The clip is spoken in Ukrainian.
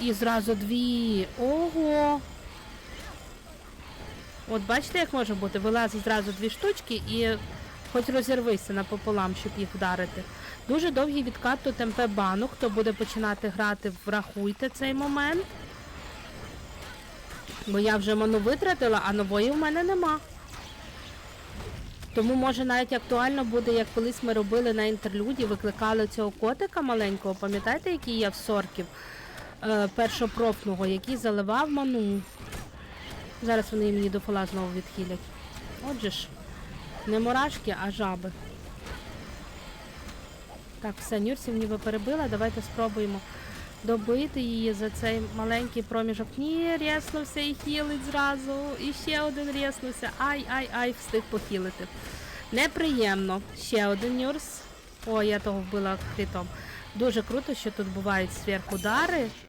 І зразу дві. Ого. От бачите, як може бути? Вилазить зразу дві штучки і хоч розірвися напополам, щоб їх вдарити. Дуже довгий відкат тут МП бану. Хто буде починати грати, врахуйте цей момент. Бо я вже ману витратила, а нової в мене нема. Тому може навіть актуально буде, як колись ми робили на інтерлюді, викликали цього котика маленького, пам'ятаєте, який є в сорків е, першопрофного, який заливав ману. Зараз вони мені до фола знову відхилять. Отже ж, не мурашки, а жаби. Так, все, Нюрсів ніби перебила. Давайте спробуємо добити її за цей маленький проміжок. Ні, рєснувся і хілить зразу. І ще один рєснувся. Ай, ай, ай, встиг похилити. Неприємно. Ще один Нюрс. О, я того вбила критом. Дуже круто, що тут бувають сверхудари.